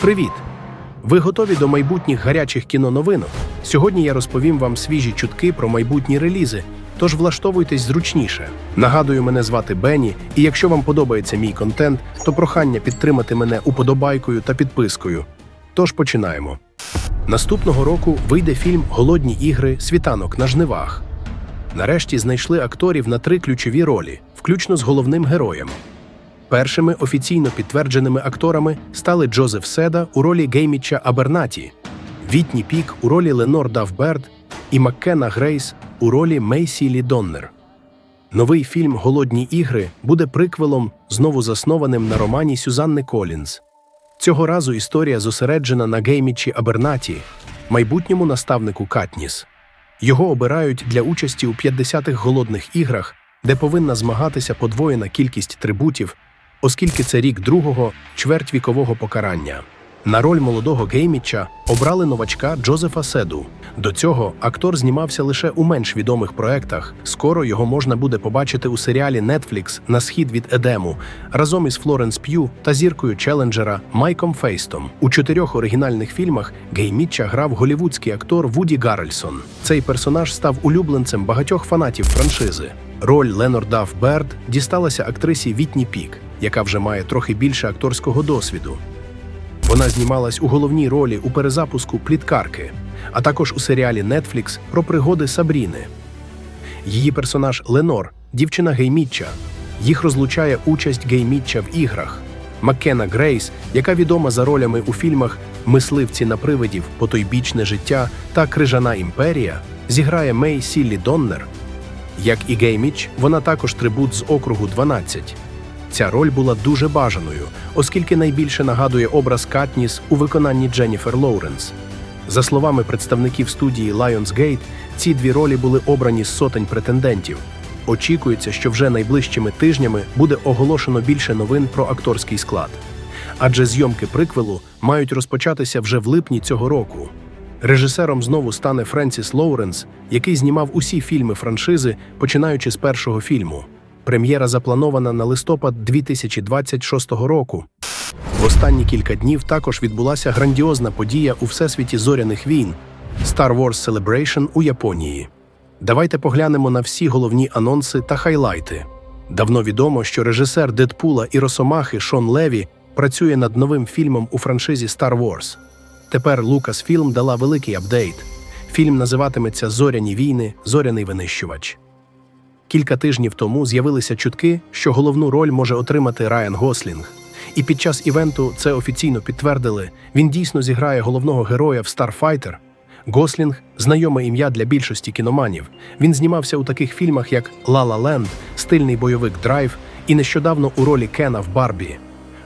Привіт! Ви готові до майбутніх гарячих кіноновинок? Сьогодні я розповім вам свіжі чутки про майбутні релізи, тож влаштовуйтесь зручніше. Нагадую, мене звати Бенні, і якщо вам подобається мій контент, то прохання підтримати мене уподобайкою та підпискою. Тож починаємо. Наступного року вийде фільм Голодні ігри Світанок на жнивах. Нарешті знайшли акторів на три ключові ролі, включно з головним героєм. Першими офіційно підтвердженими акторами стали Джозеф Седа у ролі Гейміча Абернаті, Вітні Пік у ролі Ленор Давберд і Маккена Грейс у ролі Мейсі Лі Доннер. Новий фільм Голодні ігри буде приквелом, знову заснованим на романі Сюзанни Колінз. Цього разу історія зосереджена на Геймічі Абернаті, майбутньому наставнику Катніс. Його обирають для участі у 50-х голодних іграх, де повинна змагатися подвоєна кількість трибутів, оскільки це рік другого чвертьвікового покарання. На роль молодого Гейміча обрали новачка Джозефа Седу. До цього актор знімався лише у менш відомих проектах. Скоро його можна буде побачити у серіалі Netflix на схід від Едему разом із Флоренс П'ю та зіркою челенджера Майком Фейстом. У чотирьох оригінальних фільмах Гейміча грав голівудський актор Вуді Гаррельсон. Цей персонаж став улюбленцем багатьох фанатів франшизи. Роль Ленорда Берд дісталася актрисі Вітні Пік, яка вже має трохи більше акторського досвіду. Вона знімалась у головній ролі у перезапуску Пліткарки, а також у серіалі Netflix про пригоди Сабріни. Її персонаж Ленор, дівчина Геймітча. Їх розлучає участь Геймітча в іграх. Маккена Грейс, яка відома за ролями у фільмах Мисливці на привидів, Потойбічне життя та Крижана імперія, зіграє Мей Сіллі Доннер. Як і Гейміч, вона також трибут з округу 12. Ця роль була дуже бажаною, оскільки найбільше нагадує образ Катніс у виконанні Дженніфер Лоуренс. За словами представників студії Lionsgate, ці дві ролі були обрані з сотень претендентів. Очікується, що вже найближчими тижнями буде оголошено більше новин про акторський склад. Адже зйомки приквелу мають розпочатися вже в липні цього року. Режисером знову стане Френсіс Лоуренс, який знімав усі фільми франшизи, починаючи з першого фільму. Прем'єра запланована на листопад 2026 року. В останні кілька днів також відбулася грандіозна подія у всесвіті зоряних війн Star Wars Celebration у Японії. Давайте поглянемо на всі головні анонси та хайлайти. Давно відомо, що режисер Дедпула і Росомахи Шон Леві працює над новим фільмом у франшизі Star Wars. Тепер Lucasfilm дала великий апдейт. Фільм називатиметься Зоряні війни, зоряний винищувач. Кілька тижнів тому з'явилися чутки, що головну роль може отримати Райан Гослінг. І під час івенту це офіційно підтвердили. Він дійсно зіграє головного героя в Starfighter. Гослінг знайоме ім'я для більшості кіноманів. Він знімався у таких фільмах, як «Ла Ла Ленд», стильний бойовик Драйв і нещодавно у ролі Кена в Барбі.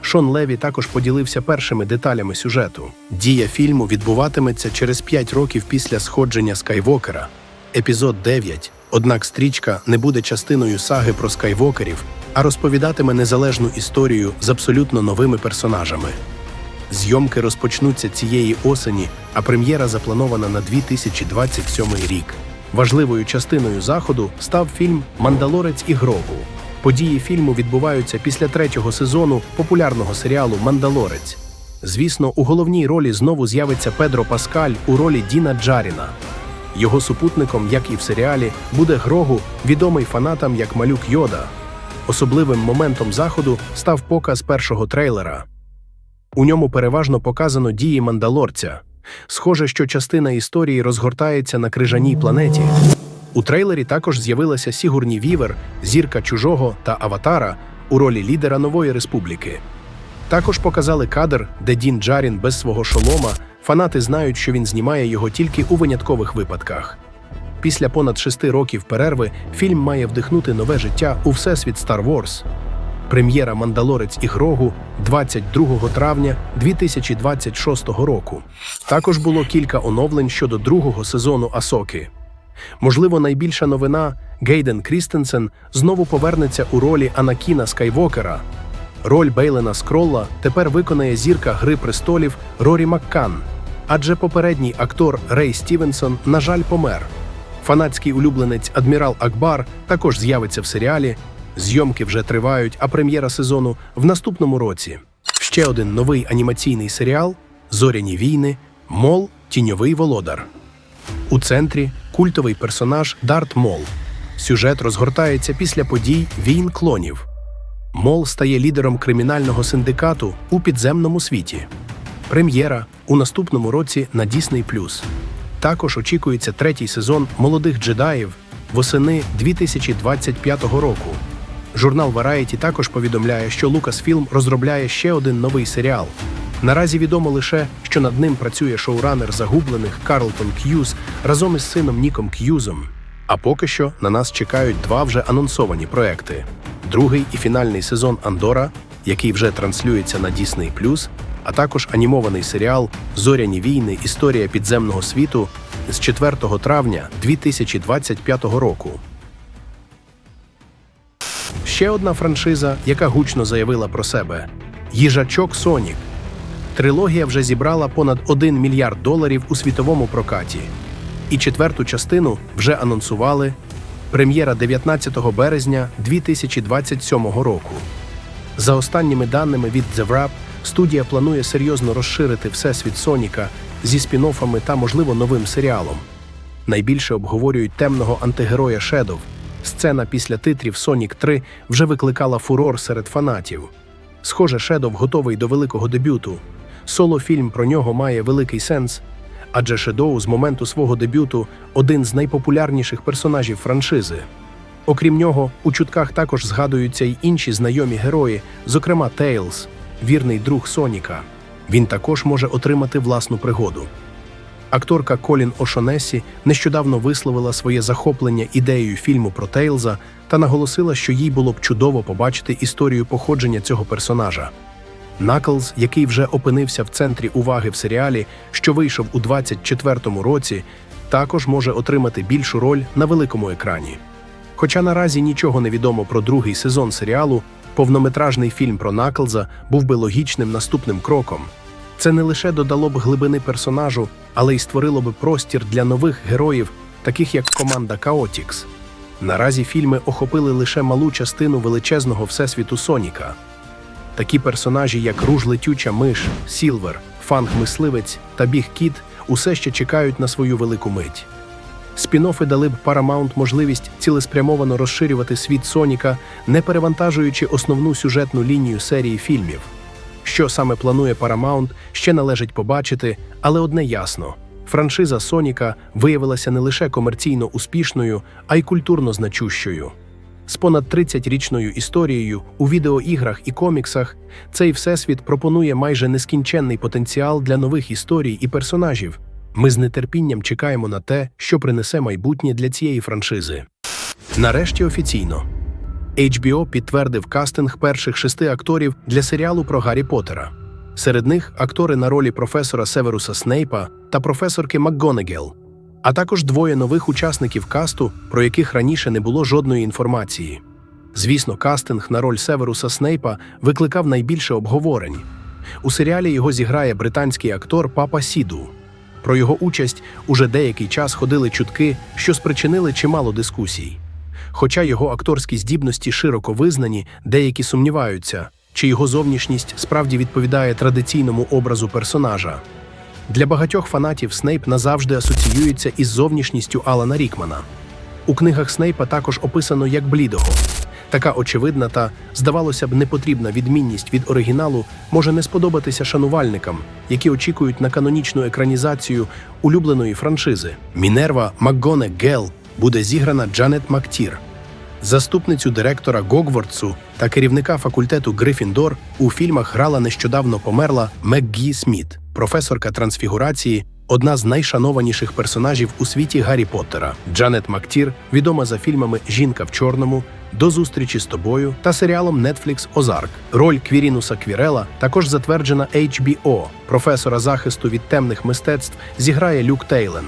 Шон Леві також поділився першими деталями сюжету. Дія фільму відбуватиметься через 5 років після сходження Скайвокера. Епізод 9. Однак стрічка не буде частиною саги про скайвокерів, а розповідатиме незалежну історію з абсолютно новими персонажами. Зйомки розпочнуться цієї осені, а прем'єра запланована на 2027 рік. Важливою частиною заходу став фільм Мандалорець і Грогу. Події фільму відбуваються після третього сезону популярного серіалу Мандалорець. Звісно, у головній ролі знову з'явиться Педро Паскаль у ролі Діна Джаріна. Його супутником, як і в серіалі, буде Грогу, відомий фанатам як малюк Йода. Особливим моментом заходу став показ першого трейлера. У ньому переважно показано дії мандалорця. Схоже, що частина історії розгортається на крижаній планеті. У трейлері також з'явилася Сігурні Вівер, зірка чужого та аватара у ролі лідера нової республіки. Також показали кадр, де Дін Джарін без свого шолома. Фанати знають, що він знімає його тільки у виняткових випадках. Після понад шести років перерви фільм має вдихнути нове життя у всесвіт Star Wars. Прем'єра Мандалорець і Грогу 22 травня 2026 року. Також було кілька оновлень щодо другого сезону Асоки. Можливо, найбільша новина Гейден Крістенсен знову повернеться у ролі Анакіна Скайвокера. Роль Бейлена Скролла тепер виконає зірка Гри престолів Рорі Маккан, адже попередній актор Рей Стівенсон, на жаль, помер. Фанатський улюбленець Адмірал Акбар також з'явиться в серіалі. Зйомки вже тривають, а прем'єра сезону в наступному році. ще один новий анімаційний серіал Зоряні війни, Мол Тіньовий володар. У центрі культовий персонаж Дарт Мол. Сюжет розгортається після подій війн клонів. Мол стає лідером кримінального синдикату у підземному світі. Прем'єра у наступному році на Disney+. Також очікується третій сезон молодих джедаїв восени 2025 року. Журнал Variety також повідомляє, що Lucasfilm розробляє ще один новий серіал. Наразі відомо лише, що над ним працює шоуранер загублених Карлтон К'юз разом із сином Ніком К'юзом. А поки що на нас чекають два вже анонсовані проекти: другий і фінальний сезон Андора, який вже транслюється на Disney+, а також анімований серіал Зоряні війни. Історія підземного світу з 4 травня 2025 року. Ще одна франшиза, яка гучно заявила про себе: Їжачок Сонік. Трилогія вже зібрала понад 1 мільярд доларів у світовому прокаті. І четверту частину вже анонсували. Прем'єра 19 березня 2027 року. За останніми даними від The Wrap, студія планує серйозно розширити всесвіт Соніка зі спін-оффами та, можливо, новим серіалом. Найбільше обговорюють темного антигероя Шедов. Сцена після титрів Сонік 3 вже викликала фурор серед фанатів. Схоже, Шедов готовий до великого дебюту. Соло-фільм про нього має великий сенс, адже Шедоу з моменту свого дебюту один з найпопулярніших персонажів франшизи. Окрім нього, у чутках також згадуються й інші знайомі герої, зокрема Тейлз, вірний друг Соніка. Він також може отримати власну пригоду. Акторка Колін Ошонесі нещодавно висловила своє захоплення ідеєю фільму про Тейлза та наголосила, що їй було б чудово побачити історію походження цього персонажа. Наклз, який вже опинився в центрі уваги в серіалі, що вийшов у 24-му році, також може отримати більшу роль на великому екрані. Хоча наразі нічого не відомо про другий сезон серіалу, повнометражний фільм про Наклза був би логічним наступним кроком. Це не лише додало б глибини персонажу, але й створило б простір для нових героїв, таких як команда Каотікс. Наразі фільми охопили лише малу частину величезного всесвіту Соніка. Такі персонажі, як Руж Летюча Миш, Сілвер, Фанг Мисливець та Біг Кіт, усе ще чекають на свою велику мить. Спін-оффи дали б Paramount можливість цілеспрямовано розширювати світ Соніка, не перевантажуючи основну сюжетну лінію серії фільмів. Що саме планує Paramount, ще належить побачити, але одне ясно: франшиза Соніка виявилася не лише комерційно успішною, а й культурно значущою. З понад 30-річною історією у відеоіграх і коміксах цей всесвіт пропонує майже нескінченний потенціал для нових історій і персонажів. Ми з нетерпінням чекаємо на те, що принесе майбутнє для цієї франшизи. Нарешті офіційно. HBO підтвердив кастинг перших шести акторів для серіалу про Гаррі Поттера. Серед них актори на ролі професора Северуса Снейпа та професорки МакГонегел, а також двоє нових учасників касту, про яких раніше не було жодної інформації. Звісно, кастинг на роль Северуса Снейпа викликав найбільше обговорень. У серіалі його зіграє британський актор Папа Сіду. Про його участь уже деякий час ходили чутки, що спричинили чимало дискусій. Хоча його акторські здібності широко визнані, деякі сумніваються, чи його зовнішність справді відповідає традиційному образу персонажа. Для багатьох фанатів Снейп назавжди асоціюється із зовнішністю Алана Рікмана. У книгах Снейпа також описано як блідого. Така очевидна та, здавалося б, непотрібна відмінність від оригіналу може не сподобатися шанувальникам, які очікують на канонічну екранізацію улюбленої франшизи. Мінерва МакГонегел буде зіграна Джанет Мактір. Заступницю директора Гогвардсу та керівника факультету Грифіндор у фільмах грала нещодавно померла Меггі Сміт, професорка трансфігурації, одна з найшанованіших персонажів у світі Гаррі Поттера. Джанет Мактір відома за фільмами Жінка в чорному, До зустрічі з тобою та серіалом Netflix Озарк. Роль Квірінуса Квірела також затверджена HBO. Професора захисту від темних мистецтв зіграє Люк Тейлен.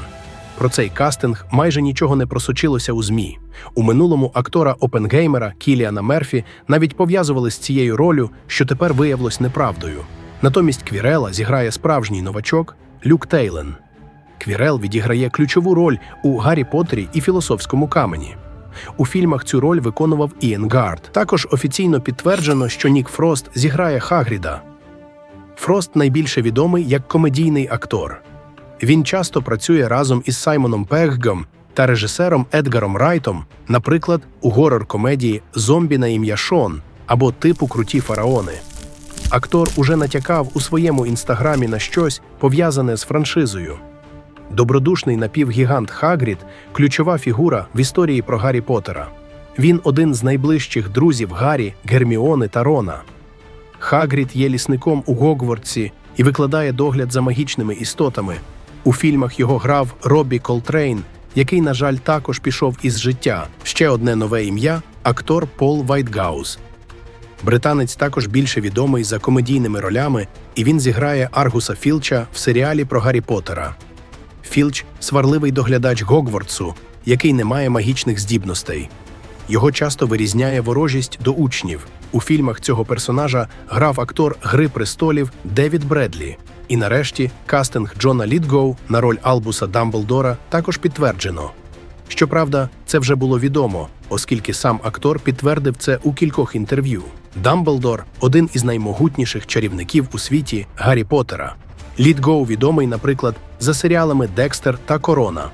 Про цей кастинг майже нічого не просочилося у ЗМІ. У минулому актора Опенгеймера Кіліана Мерфі навіть пов'язували з цією ролью, що тепер виявилось неправдою. Натомість Квірела зіграє справжній новачок Люк Тейлен. Квірел відіграє ключову роль у Гаррі Поттері і філософському камені. У фільмах цю роль виконував Іен Гард. Також офіційно підтверджено, що Нік Фрост зіграє Хагріда. Фрост найбільше відомий як комедійний актор. Він часто працює разом із Саймоном Пеггом та режисером Едгаром Райтом, наприклад, у горор-комедії Зомбі на ім'я Шон або типу Круті фараони. Актор уже натякав у своєму інстаграмі на щось пов'язане з франшизою. Добродушний напівгігант Хагрід ключова фігура в історії про Гаррі Поттера. Він один з найближчих друзів Гаррі, Герміони та Рона. Хагрід є лісником у Гогвартсі і викладає догляд за магічними істотами. У фільмах його грав Роббі Колтрейн, який, на жаль, також пішов із життя. Ще одне нове ім'я актор Пол Вайтгаус. Британець також більше відомий за комедійними ролями, і він зіграє Аргуса Філча в серіалі про Гаррі Поттера. Філч сварливий доглядач Гогвартсу, який не має магічних здібностей. Його часто вирізняє ворожість до учнів. У фільмах цього персонажа грав актор Гри престолів Девід Бредлі. І нарешті кастинг Джона Літгоу на роль Албуса Дамблдора також підтверджено. Щоправда, це вже було відомо, оскільки сам актор підтвердив це у кількох інтерв'ю. Дамблдор один із наймогутніших чарівників у світі Гаррі Поттера. Літгоу відомий, наприклад, за серіалами Декстер та Корона.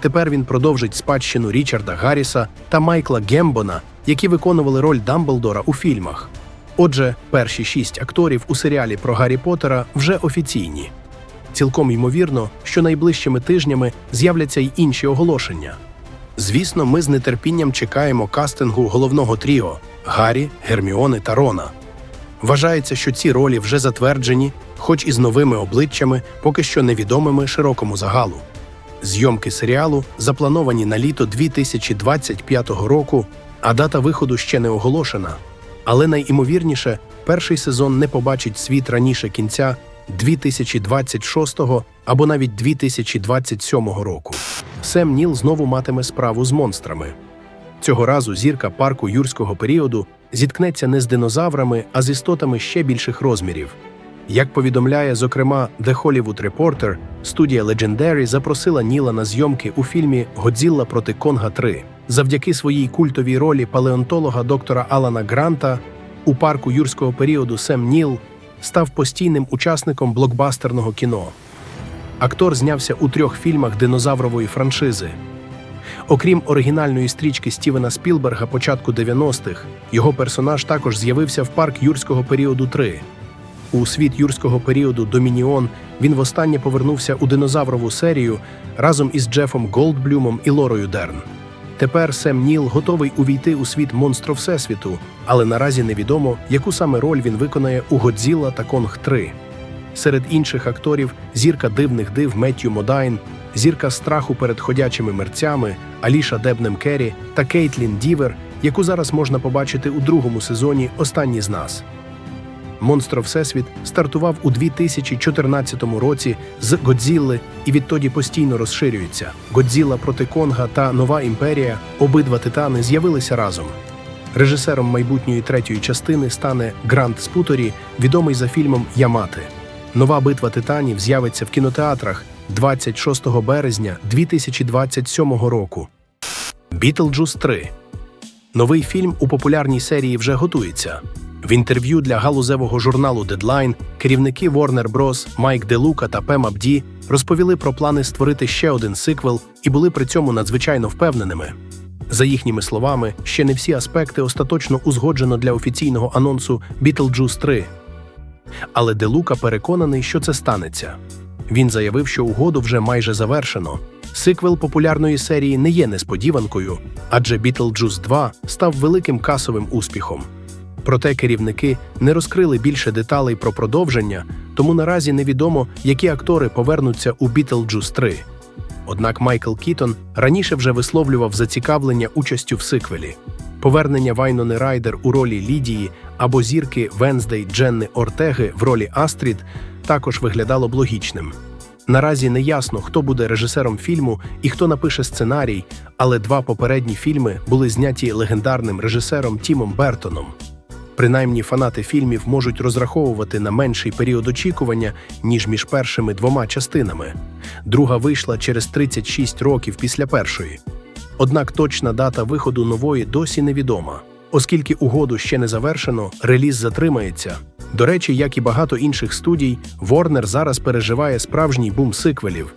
Тепер він продовжить спадщину Річарда Гарріса та Майкла Гембона, які виконували роль Дамблдора у фільмах. Отже, перші шість акторів у серіалі про Гаррі Поттера вже офіційні. Цілком ймовірно, що найближчими тижнями з'являться й інші оголошення. Звісно, ми з нетерпінням чекаємо кастингу головного тріо Гаррі, Герміони та Рона. Вважається, що ці ролі вже затверджені, хоч і з новими обличчями, поки що невідомими широкому загалу. Зйомки серіалу заплановані на літо 2025 року, а дата виходу ще не оголошена. Але найімовірніше, перший сезон не побачить світ раніше кінця 2026 або навіть 2027 року. Сем Ніл знову матиме справу з монстрами. Цього разу зірка парку юрського періоду зіткнеться не з динозаврами, а з істотами ще більших розмірів. Як повідомляє, зокрема, The Hollywood Reporter, студія Legendary запросила Ніла на зйомки у фільмі Годзілла проти Конга 3. Завдяки своїй культовій ролі палеонтолога доктора Алана Гранта у парку юрського періоду Сем Ніл став постійним учасником блокбастерного кіно. Актор знявся у трьох фільмах динозаврової франшизи. Окрім оригінальної стрічки Стівена Спілберга початку 90-х, його персонаж також з'явився в парк юрського періоду 3. У світ юрського періоду Домініон він востаннє повернувся у динозаврову серію разом із Джефом Голдблюмом і Лорою Дерн. Тепер Сем Ніл готовий увійти у світ монстро Всесвіту, але наразі невідомо, яку саме роль він виконає у Годзілла та Конг 3. Серед інших акторів зірка дивних див Меттью Модайн, зірка страху перед ходячими мерцями Аліша Дебнем Керрі та Кейтлін Дівер, яку зараз можна побачити у другому сезоні Останні з нас. Монстро Всесвіт стартував у 2014 році з Годзілли і відтоді постійно розширюється. Годзілла проти Конга та Нова імперія обидва титани з'явилися разом. Режисером майбутньої третьої частини стане Грант Спуторі, відомий за фільмом Ямати. Нова битва титанів з'явиться в кінотеатрах 26 березня 2027 року. Бітлджус 3 Новий фільм у популярній серії вже готується. В інтерв'ю для галузевого журналу Deadline керівники Warner Bros. Майк Делука та Пем Абді розповіли про плани створити ще один сиквел і були при цьому надзвичайно впевненими. За їхніми словами, ще не всі аспекти остаточно узгоджено для офіційного анонсу Beetlejuice 3. Але Делука переконаний, що це станеться. Він заявив, що угоду вже майже завершено. Сиквел популярної серії не є несподіванкою, адже Beetlejuice 2 став великим касовим успіхом. Проте керівники не розкрили більше деталей про продовження, тому наразі невідомо, які актори повернуться у Beetlejuice 3. Однак Майкл Кітон раніше вже висловлював зацікавлення участю в сиквелі. Повернення Вайнони Райдер у ролі Лідії або зірки Венздей Дженни Ортеги в ролі Астрід також виглядало б логічним. Наразі не ясно, хто буде режисером фільму і хто напише сценарій, але два попередні фільми були зняті легендарним режисером Тімом Бертоном. Принаймні, фанати фільмів можуть розраховувати на менший період очікування, ніж між першими двома частинами. Друга вийшла через 36 років після першої. Однак точна дата виходу нової досі невідома. Оскільки угоду ще не завершено, реліз затримається. До речі, як і багато інших студій, Warner зараз переживає справжній бум сиквелів.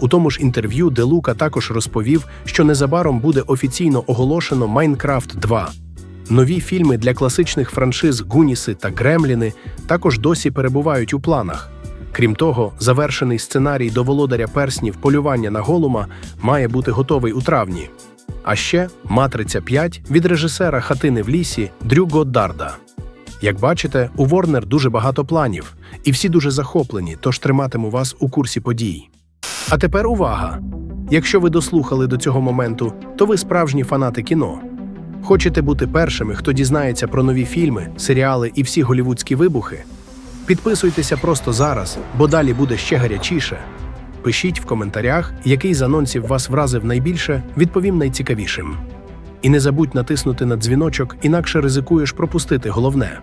У тому ж інтерв'ю Де Лука також розповів, що незабаром буде офіційно оголошено Майнкрафт 2. Нові фільми для класичних франшиз Гуніси та Гремліни також досі перебувають у планах. Крім того, завершений сценарій до володаря перснів полювання на голума має бути готовий у травні. А ще Матриця 5 від режисера Хатини в лісі Дрю Годдарда. Як бачите, у Warner дуже багато планів, і всі дуже захоплені, тож триматиму вас у курсі подій. А тепер увага! Якщо ви дослухали до цього моменту, то ви справжні фанати кіно. Хочете бути першими, хто дізнається про нові фільми, серіали і всі голівудські вибухи? Підписуйтеся просто зараз, бо далі буде ще гарячіше. Пишіть в коментарях, який з анонсів вас вразив найбільше, відповім найцікавішим. І не забудь натиснути на дзвіночок, інакше ризикуєш пропустити головне.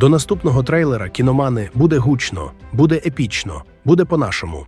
До наступного трейлера кіномани буде гучно, буде епічно, буде по-нашому.